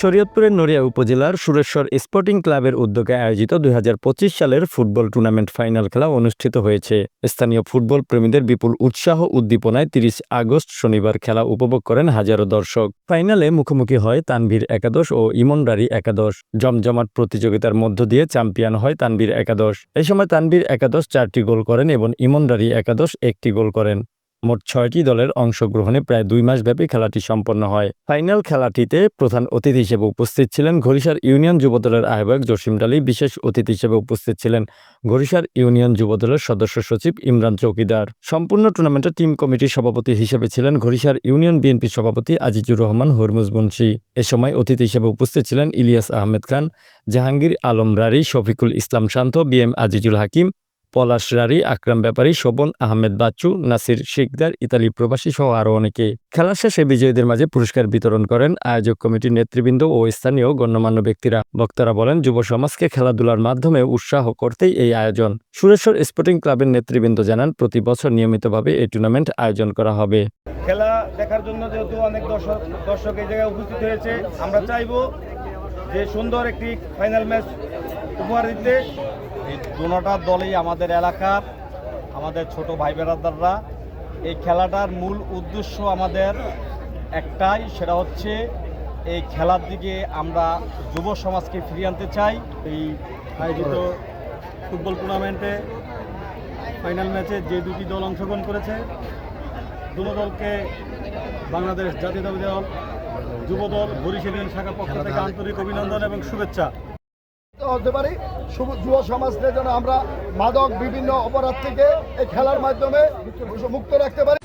শরীয়তপুরের নড়িয়া উপজেলার সুরেশ্বর স্পোর্টিং ক্লাবের উদ্যোগে আয়োজিত দুই হাজার পঁচিশ সালের ফুটবল টুর্নামেন্ট ফাইনাল খেলা অনুষ্ঠিত হয়েছে। স্থানীয় ফুটবল প্রেমীদের বিপুল উৎসাহ উদ্দীপনায় তিরিশ আগস্ট শনিবার খেলা উপভোগ করেন হাজারো দর্শক। ফাইনালে মুখোমুখি হয় তানভীর একাদশ ও ইমনরারি একাদশ। জমজমাট প্রতিযোগিতার মধ্য দিয়ে চ্যাম্পিয়ন হয় তানভীর একাদশ। এই সময় তানভীর একাদশ চারটি গোল করেন এবং ইমনরারি একাদশ একটি গোল করেন। মোট ছয়টি দলের অংশগ্রহণে প্রায় দুই মাস ব্যাপী খেলাটি সম্পন্ন হয়। ফাইনাল খেলাটিতে প্রধান অতিথি হিসেবে উপস্থিত ছিলেন ঘড়িসার ইউনিয়ন যুবদলের আহ্বায়ক জসিম ডালি বিশেষ অতিথি হিসেবে উপস্থিত ছিলেন ঘড়িসার ইউনিয়ন যুবদলের সদস্য সচিব ইমরান চৌকিদার। সম্পূর্ণ টুর্নামেন্টের টিম কমিটির সভাপতি হিসেবে ছিলেন ঘড়িসার ইউনিয়ন বিএনপি সভাপতি আজিজুর রহমান হরমুজ মুন্সি। এ সময় অতিথি হিসেবে উপস্থিত ছিলেন Ilias Ahmed Khan, Jahangir Alam Rari, Shafiqul Islam Shanto B M Azizul Hakim Palash Rari, Akram Bepari, Shovon, Ahmed Bachchu, Nasir Sikdar, Italy প্রবাসী সহ আরও অনেকে। খেলা শেষে বিজয়ীদের মাঝে পুরস্কার বিতরণ করেন আয়োজক কমিটির নেতৃবৃন্দ ও স্থানীয় গণ্যমান্য ব্যক্তিরা। বক্তারা বলেন, যুব সমাজকে খেলাধুলার মাধ্যমে উৎসাহ করতেই এই আয়োজন। সুরেশ্বর স্পোর্টিং ক্লাবের নেতৃবৃন্দ জানান, প্রতি বছর নিয়মিতভাবে এই টুর্নামেন্ট আয়োজন করা হবে। খেলা দেখার জন্য যেহেতু অনেক দর্শক দর্শক এই জায়গায় উপস্থিত হয়েছে, আমরা চাইব যে সুন্দর একটি ফাইনাল ম্যাচ উপহার দিতে, এই দুটা দলই আমাদের এলাকার, আমাদের ছোট ভাই বেড়াদাররা এই খেলাটার মূল উদ্দেশ্য আমাদের একটাই, সেটা হচ্ছে এই খেলার দিকে আমরা যুব সমাজকে ফিরিয়ে আনতে চাই। এই আয়োজিত ফুটবল টুর্নামেন্টে ফাইনাল ম্যাচে যে দুটি দল অংশগ্রহণ করেছে, দুটো দলকে বাংলাদেশ জাতীয়তাবাদী দল যুব বরিশালের শাখা পক্ষ থেকে আন্তরিক অভিনন্দন এবং শুভেচ্ছা। হতে পারি যুব সমাজকে যেন আমরা মাদক বিভিন্ন অপরাধ থেকে এই খেলার মাধ্যমে মুক্ত রাখতে পারি।